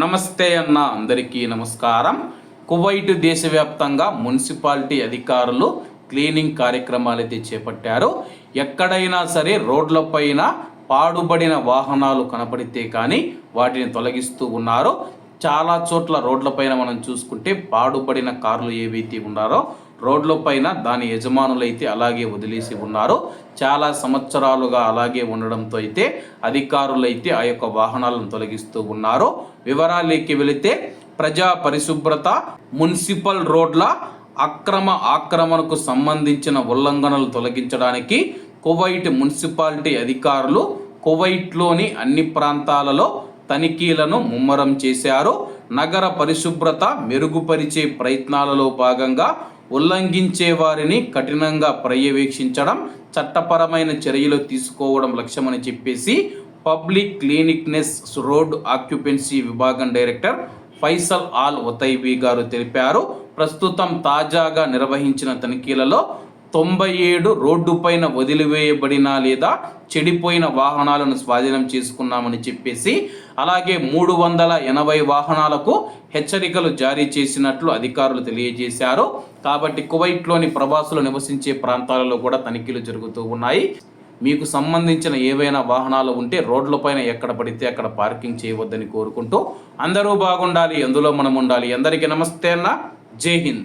నమస్తే అన్న అందరికీ నమస్కారం. కువైట్ దేశవ్యాప్తంగా మున్సిపాలిటీ అధికారులు క్లీనింగ్ కార్యక్రమాలు అయితే చేపట్టారు. ఎక్కడైనా సరే రోడ్లపైన పాడుబడిన వాహనాలు కనపడితే కానీ వాటిని తొలగిస్తూ ఉన్నారు. చాలా చోట్ల రోడ్లపైన మనం చూసుకుంటే పాడుబడిన కార్లు ఏవైతే ఉన్నారో రోడ్లపైన దాని యజమానులైతే అలాగే వదిలేసి ఉన్నారు. చాలా సంవత్సరాలుగా అలాగే ఉండడంతో అయితే అధికారులైతే ఆ యొక్క వాహనాలను తొలగిస్తూ ఉన్నారు. వివరాలకి వెళితే ప్రజా పరిశుభ్రత మున్సిపల్ రోడ్ల అక్రమ ఆక్రమణకు సంబంధించిన ఉల్లంఘనలు తొలగించడానికి కువైట్ మున్సిపాలిటీ అధికారులు కువైట్లోని అన్ని ప్రాంతాలలో తనిఖీలను ముమ్మరం చేశారు. నగర పరిశుభ్రత మెరుగుపరిచే ప్రయత్నాలలో భాగంగా ఉల్లంఘించే వారిని కఠినంగా పర్యవేక్షించడం చట్టపరమైన చర్యలు తీసుకోవడం లక్ష్యమని చెప్పేసి పబ్లిక్ క్లినిక్నెస్ రోడ్ ఆక్యుపెన్సీ విభాగం డైరెక్టర్ ఫైసల్ ఆల్ ఒతైబీ గారు తెలిపారు. ప్రస్తుతం తాజాగా నిర్వహించిన తనిఖీలలో తొంభై ఏడు రోడ్డుపైన వదిలివేయబడిన లేదా చెడిపోయిన వాహనాలను స్వాధీనం చేసుకున్నామని చెప్పేసి అలాగే మూడు వందల ఎనభై వాహనాలకు హెచ్చరికలు జారీ చేసినట్లు అధికారులు తెలియజేశారు. కాబట్టి కువైట్లోని ప్రవాసులు నివసించే ప్రాంతాలలో కూడా తనిఖీలు జరుగుతూ ఉన్నాయి. మీకు సంబంధించిన ఏవైనా వాహనాలు ఉంటే రోడ్లపైన ఎక్కడ పడితే అక్కడ పార్కింగ్ చేయవద్దని కోరుకుంటూ అందరూ బాగుండాలి ఎందులో మనం ఉండాలి. అందరికీ నమస్తే అన్న. జై హింద్.